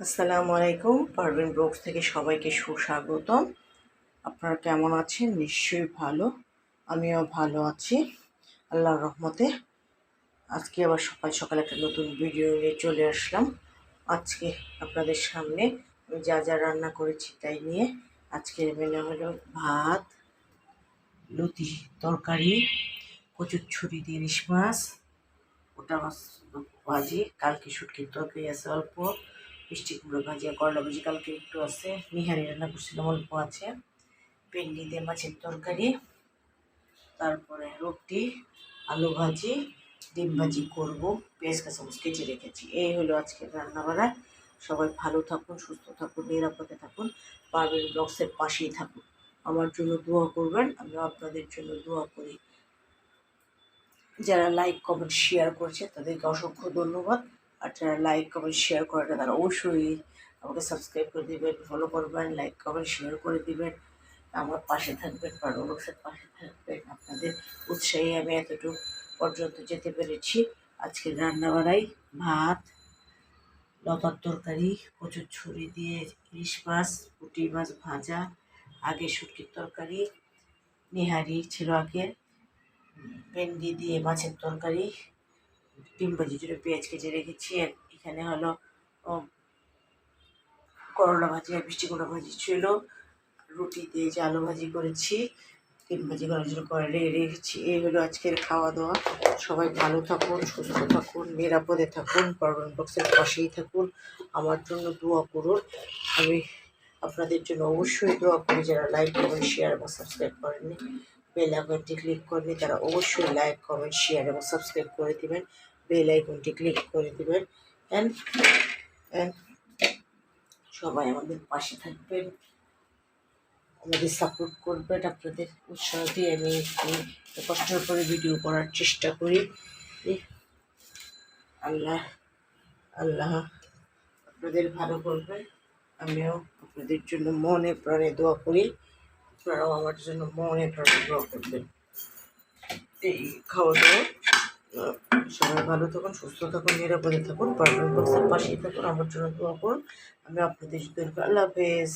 আসসালামু আলাইকুম, পারভিন ব্লগস থেকে সবাইকে সুস্বাগতম। আপনারা কেমন আছেন? নিশ্চয়ই ভালো। আমিও ভালো আছি। আল্লাহর রহমতে। আজকে আবার সকাল সকাল একটা নতুন ভিডিও নিয়ে চলে আসলাম। আজকে আপনাদের সামনে আমি যা যা রান্না করেছি তাই নিয়ে আজকের মেনু হলো ভাত লুতি তরকারি, কচুর ছুরি দিয়ে মাছ, ওটা মাছ ভাজি, কালকে শুটকির তরকারি আছে অল্প। মিষ্টি কুমড়ো ভাজি করলা ভাজি, কালকে একটু আছে। নিহারি রান্না করছিলাম অল্প আছে। ভেন্ডি দিয়ে মাছের তরকারি, তারপরে রুটি, আলু ভাজি, ডিম ভাজি করব, পেঁয়াজ কাঁচামচ কেটে রেখেছি। এই হলো আজকের রান্নাবাড়া। সবাই ভালো থাকুন, সুস্থ থাকুন, নিরাপদে থাকুন, পারবেন ব্লগসের পাশেই থাকুন। আমার জন্য দোয়া করবেন আমি আপনাদের জন্য দোয়া করি। যারা লাইক, কমেন্ট শেয়ার করছে, তাদেরকে অসংখ্য ধন্যবাদ। আর যারা লাইক কমেন্ট শেয়ার করে তারা অবশ্যই আমাকে সাবস্ক্রাইব করে দিবেন ফলো করবেন লাইক কমেন্ট শেয়ার করে দিবেন। আমার পাশে থাকবেন বা রোলক্সের পাশে থাকবেন। আপনাদের উৎসাহে আমি এতটুকু পর্যন্ত যেতে পেরেছি। আজকে রান্না বাড়াই ভাত, লতার তরকারি, কচুর ছুরি দিয়ে ইলিশ মাছ, পুঁটি মাছ ভাজা, আগে শুটকির তরকারি, নিহারি ছিল আগে, ভেন্ডি দিয়ে মাছের তরকারি ডিম ভাজি জন্য পেঁয়াজ কেটে রেখেছি এখানে হলো করলা ভাজি আর মিষ্টি কুমড়া ভাজি ছিল, রুটি দিয়ে যে আলু ভাজি করেছি ডিম ভাজি করার জন্য করে রেখেছি। এই হলো আজকের খাওয়া দাওয়া সবাই ভালো থাকুন, সুস্থ থাকুন, নিরাপদে থাকুন পারবেন বক্সের পাশেই থাকুন। আমার জন্য দোয়া করুন। আমি আপনাদের জন্য অবশ্যই দোয়া করি যারা লাইক কমেন্ট শেয়ার এবং সাবস্ক্রাইব করেননি। বেল আইকনটি ক্লিক করেনি তারা অবশ্যই লাইক কমেন্ট শেয়ার এবং সাবস্ক্রাইব করে দিবেন। বেল আইকনটি ক্লিক করে দেবেন অ্যান্ড অ্যান্ড সবাই আমাদের পাশে থাকবেন। আমাদের সাপোর্ট করবেন আপনাদের উৎসাহ দিয়ে আমি একটু কষ্ট করে ভিডিও করার চেষ্টা করি। আল্লাহ আল্লাহ আপনাদের ভালো করবে। আমিও আপনাদের জন্য মনে প্রাণে দোয়া করি। আপনারাও আমার জন্য মনে প্রাণে দোয়া করবেন। এই খাওয়া দাওয়া সবাই ভালো থাকুন, সুস্থ থাকুন, নিরাপদে থাকুন পাশেই থাকুন, আমার জন্য দোয়া করুন। আমি আপনাদের আল্লাহ হাফেজ।